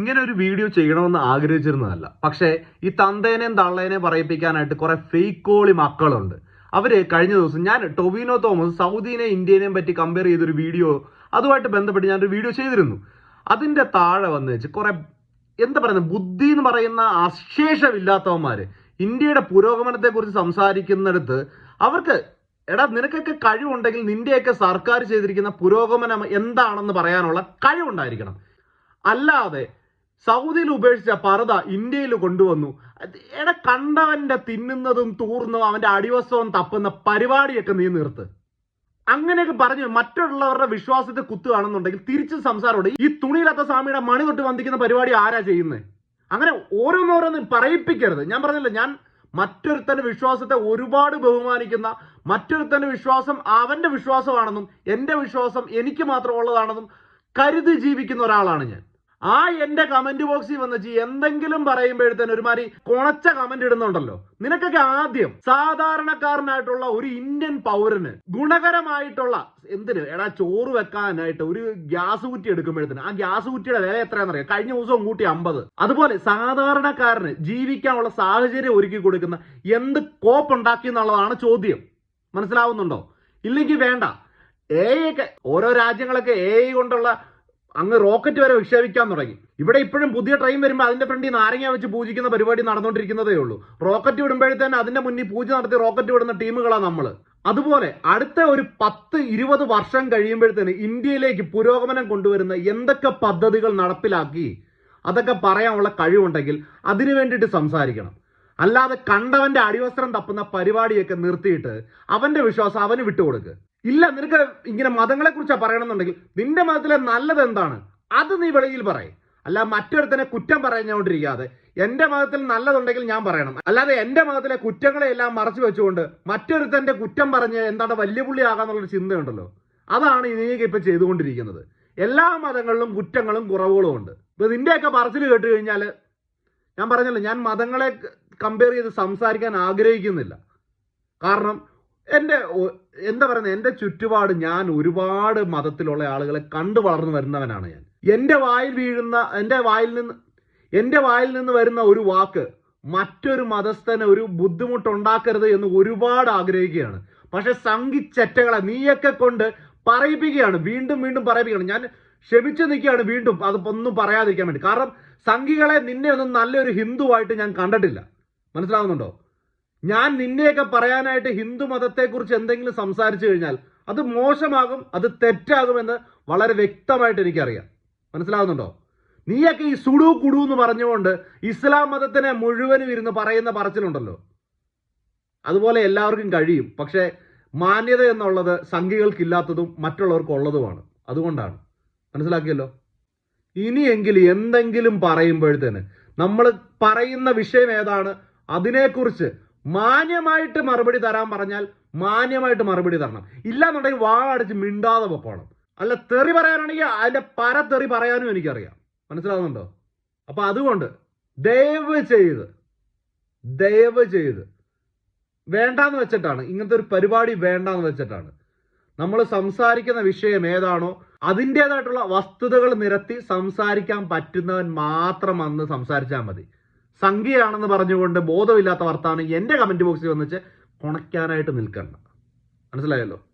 ഇങ്ങനെ ഒരു വീഡിയോ ചെയ്യണമെന്ന് ആഗ്രഹിച്ചിരുന്നതല്ല. പക്ഷേ ഈ തന്തേനേയും തള്ളേനേയും പറയിപ്പിക്കാനായിട്ട് കുറെ ഫേക്ക് കോളി മക്കളുണ്ട്. അവർ കഴിഞ്ഞ ദിവസം ഞാൻ ടൊവിനോ തോമസ് സൗദീനെ ഇന്ത്യനെയും പറ്റി കമ്പയർ ചെയ്തൊരു വീഡിയോ അതുമായിട്ട് ബന്ധപ്പെട്ട് ഞാനൊരു വീഡിയോ ചെയ്തിരുന്നു. അതിന്റെ താഴെ വന്ന് വെച്ച് കുറെ എന്താ പറയുന്നത് ബുദ്ധി എന്ന് പറയുന്ന അശേഷമില്ലാത്തവന്മാര് ഇന്ത്യയുടെ പുരോഗമനത്തെക്കുറിച്ച് സംസാരിക്കുന്നിടത്ത് അവർക്ക് എടാ നിനക്കൊക്കെ കഴിവുണ്ടെങ്കിൽ നിന്റെയൊക്കെ സർക്കാർ ചെയ്തിരിക്കുന്ന പുരോഗമനം എന്താണെന്ന് പറയാനുള്ള കഴിവുണ്ടായിരിക്കണം. അല്ലാതെ സൗദിയിൽ ഉപേക്ഷിച്ച പർദ ഇന്ത്യയിൽ കൊണ്ടുവന്നു. എടെ കണ്ടവന്റെ തിന്നുന്നതും തൂർന്നതും അവന്റെ അടിവസ്ത്രവും തപ്പുന്ന പരിപാടിയൊക്കെ നീ നിർത്ത്. അങ്ങനെയൊക്കെ പറഞ്ഞു മറ്റുള്ളവരുടെ വിശ്വാസത്തെ കുത്തുകയാണെന്നുണ്ടെങ്കിൽ തിരിച്ച് സംസാരമുണ്ട് ഈ തുണിയിലത്തെ സ്വാമിയുടെ മണി തൊട്ട് വന്ദിക്കുന്ന പരിപാടി ആരാ ചെയ്യുന്നത് അങ്ങനെ ഓരോന്നോരോന്ന് പറയിപ്പിക്കരുത്. ഞാൻ പറഞ്ഞില്ല ഞാൻ മറ്റൊരുത്തന്റെ വിശ്വാസത്തെ ഒരുപാട് ബഹുമാനിക്കുന്ന മറ്റൊരുത്തന്റെ വിശ്വാസം അവന്റെ വിശ്വാസമാണെന്നും എന്റെ വിശ്വാസം എനിക്ക് മാത്രമുള്ളതാണെന്നും കരുതി ജീവിക്കുന്ന ഒരാളാണ് ഞാൻ. ആ എന്റെ കമന്റ് ബോക്സിൽ വന്നിച്ച് എന്തെങ്കിലും പറയുമ്പോഴത്തേന് ഒരുമാതിരി കൊണച്ച കമന്റ് ഇടുന്നുണ്ടല്ലോ. നിനക്കൊക്കെ ആദ്യം സാധാരണക്കാരനായിട്ടുള്ള ഒരു ഇന്ത്യൻ പൗരന് ഗുണകരമായിട്ടുള്ള എന്തിന്? എടാ ചോറ് വെക്കാനായിട്ട് ഒരു ഗ്യാസ് കുറ്റി എടുക്കുമ്പോഴത്തേന്. ആ ഗ്യാസ് കുറ്റിയുടെ വില എത്രയാണെന്നറിയാം? കഴിഞ്ഞ ദിവസം കൂട്ടി അമ്പത്. അതുപോലെ സാധാരണക്കാരന് ജീവിക്കാനുള്ള സാഹചര്യം ഒരുക്കി കൊടുക്കുന്ന എന്ത് കോപ്പ് ഉണ്ടാക്കി എന്നുള്ളതാണ് ചോദ്യം. മനസ്സിലാവുന്നുണ്ടോ? ഇല്ലെങ്കിൽ വേണ്ട. എ ഒക്കെ ഓരോ രാജ്യങ്ങളൊക്കെ എ കൊണ്ടുള്ള അങ്ങ് റോക്കറ്റ് വരെ വിക്ഷേപിക്കാൻ തുടങ്ങി. ഇവിടെ ഇപ്പോഴും പുതിയ ട്രെയിൻ വരുമ്പോൾ അതിന്റെ ഫ്രണ്ടിൽ നാരങ്ങ വെച്ച് പൂജിക്കുന്ന പരിപാടി നടന്നുകൊണ്ടിരിക്കുന്നതേ ഉള്ളൂ. റോക്കറ്റ് വിടുമ്പോഴേ തന്നെ അതിന്റെ മുന്നിൽ പൂജ നടത്തി റോക്കറ്റ് വിടുന്ന ടീമുകളാണ് നമ്മൾ അതുപോലെ അടുത്ത ഒരു പത്ത് ഇരുപത് വർഷം കഴിയുമ്പോഴത്തേന് ഇന്ത്യയിലേക്ക് പുരോഗമനം കൊണ്ടുവരുന്ന എന്തൊക്കെ പദ്ധതികൾ നടപ്പിലാക്കി? അതൊക്കെ പറയാനുള്ള കഴിവുണ്ടെങ്കിൽ അതിനു വേണ്ടിയിട്ട് സംസാരിക്കണം. അല്ലാതെ കണ്ടവന്റെ അടിവസ്ത്രം തപ്പുന്ന പരിപാടിയൊക്കെ നിർത്തിയിട്ട് അവന്റെ വിശ്വാസം അവന് വിട്ടുകൊടുക്കുക ഇല്ല നിനക്ക് ഇങ്ങനെ മതങ്ങളെ കുറിച്ചാണ് പറയണമെന്നുണ്ടെങ്കിൽ നിന്റെ മതത്തിലെ നല്ലത് എന്താണ്? അത് നീ വെളിയിൽ പറയും. അല്ല മറ്റൊരുത്തനെ കുറ്റം പറഞ്ഞുകൊണ്ടിരിക്കാതെ എന്റെ മതത്തിൽ നല്ലതുണ്ടെങ്കിൽ ഞാൻ പറയണം. അല്ലാതെ എന്റെ മതത്തിലെ കുറ്റങ്ങളെല്ലാം മറച്ചു വെച്ചുകൊണ്ട് മറ്റൊരുത്തന്റെ കുറ്റം പറഞ്ഞ് എന്താണ് വലിയ പുള്ളിയാകാന്നുള്ളൊരു ചിന്തയുണ്ടല്ലോ. അതാണ് ഇനിയൊക്കെ ഇപ്പൊ ചെയ്തുകൊണ്ടിരിക്കുന്നത്. എല്ലാ മതങ്ങളിലും കുറ്റങ്ങളും കുറവുകളും ഉണ്ട്. ഇപ്പൊ നിന്റെയൊക്കെ പറച്ചിൽ കേട്ട് കഴിഞ്ഞാൽ ഞാൻ പറഞ്ഞല്ലോ ഞാൻ മതങ്ങളെ കമ്പയർ ചെയ്ത് സംസാരിക്കാൻ ആഗ്രഹിക്കുന്നില്ല. കാരണം എന്റെ എന്താ പറയുന്നത് എന്റെ ചുറ്റുപാട് ഞാൻ ഒരുപാട് മതത്തിലുള്ള ആളുകളെ കണ്ടു വളർന്നു വരുന്നവനാണ് ഞാൻ. എന്റെ വായിൽ വീഴുന്ന എന്റെ വായിൽ നിന്ന് എന്റെ വായിൽ നിന്ന് വരുന്ന ഒരു വാക്ക് മറ്റൊരു മതസ്ഥന് ഒരു ബുദ്ധിമുട്ടുണ്ടാക്കരുത് എന്ന് ഒരുപാട് ആഗ്രഹിക്കുകയാണ്. പക്ഷെ സംഘിച്ചറ്റകളെ നീയൊക്കെ കൊണ്ട് പറയിപ്പിക്കുകയാണ്. വീണ്ടും വീണ്ടും പറയിപ്പിക്കുകയാണ്. ഞാൻ ക്ഷമിച്ചു നിൽക്കുകയാണ് വീണ്ടും. അത് ഒന്നും പറയാതിരിക്കാൻ വേണ്ടി. കാരണം സംഘികളെ നിന്നെ ഒന്നും നല്ലൊരു ഹിന്ദുവായിട്ട് ഞാൻ കണ്ടിട്ടില്ല. മനസ്സിലാവുന്നുണ്ടോ? ഞാൻ നിന്നെയൊക്കെ പറയാനായിട്ട് ഹിന്ദു മതത്തെക്കുറിച്ച് എന്തെങ്കിലും സംസാരിച്ചു കഴിഞ്ഞാൽ അത് മോശമാകും അത് തെറ്റാകുമെന്ന് വളരെ വ്യക്തമായിട്ട് എനിക്കറിയാം. മനസ്സിലാവുന്നുണ്ടോ? നീയൊക്കെ ഈ സുഡു കുടു എന്ന് പറഞ്ഞുകൊണ്ട് ഇസ്ലാം മതത്തിനെ മുഴുവനും ഇരുന്ന് പറയുന്ന പറച്ചിലുണ്ടല്ലോ. അതുപോലെ എല്ലാവർക്കും കഴിയും. പക്ഷേ മാന്യത എന്നുള്ളത് സംഖ്യകൾക്കില്ലാത്തതും മറ്റുള്ളവർക്ക് ഉള്ളതുമാണ് അതുകൊണ്ടാണ്. മനസ്സിലാക്കിയല്ലോ? ഇനിയെങ്കിലും എന്തെങ്കിലും പറയുമ്പോഴത്തേന് നമ്മൾ പറയുന്ന വിഷയം ഏതാണ്? അതിനെക്കുറിച്ച് മാന്യമായിട്ട് മറുപടി തരാൻ പറഞ്ഞാൽ മാന്യമായിട്ട് മറുപടി തരണം. ഇല്ലാന്നുണ്ടെങ്കിൽ വാ അടിച്ച് മിണ്ടാതെ പൊക്കോണം. അല്ല തെറി പറയാനാണെങ്കിൽ അതിന്റെ പര തെറി പറയാനും എനിക്കറിയാം. മനസ്സിലാവുന്നുണ്ടോ? അപ്പൊ അതുകൊണ്ട് ദയവ് ചെയ്ത് ദയവ് ചെയ്ത് വേണ്ടാന്ന് വെച്ചിട്ടാണ് ഇങ്ങനത്തെ ഒരു പരിപാടി വേണ്ടാന്ന് വെച്ചിട്ടാണ് നമ്മൾ സംസാരിക്കുന്ന വിഷയം ഏതാണോ അതിന്റേതായിട്ടുള്ള വസ്തുതകൾ നിരത്തി സംസാരിക്കാൻ പറ്റുന്നവൻ മാത്രം അന്ന് സംസാരിച്ചാൽ മതി. സംഖ്യയാണെന്ന് പറഞ്ഞുകൊണ്ട് ബോധമില്ലാത്ത വർത്താനം എന്റെ കമന്റ് ബോക്സിൽ വന്നിച്ച് കുണയ്ക്കാനായിട്ട് നിൽക്കണ്ട. മനസ്സിലായല്ലോ?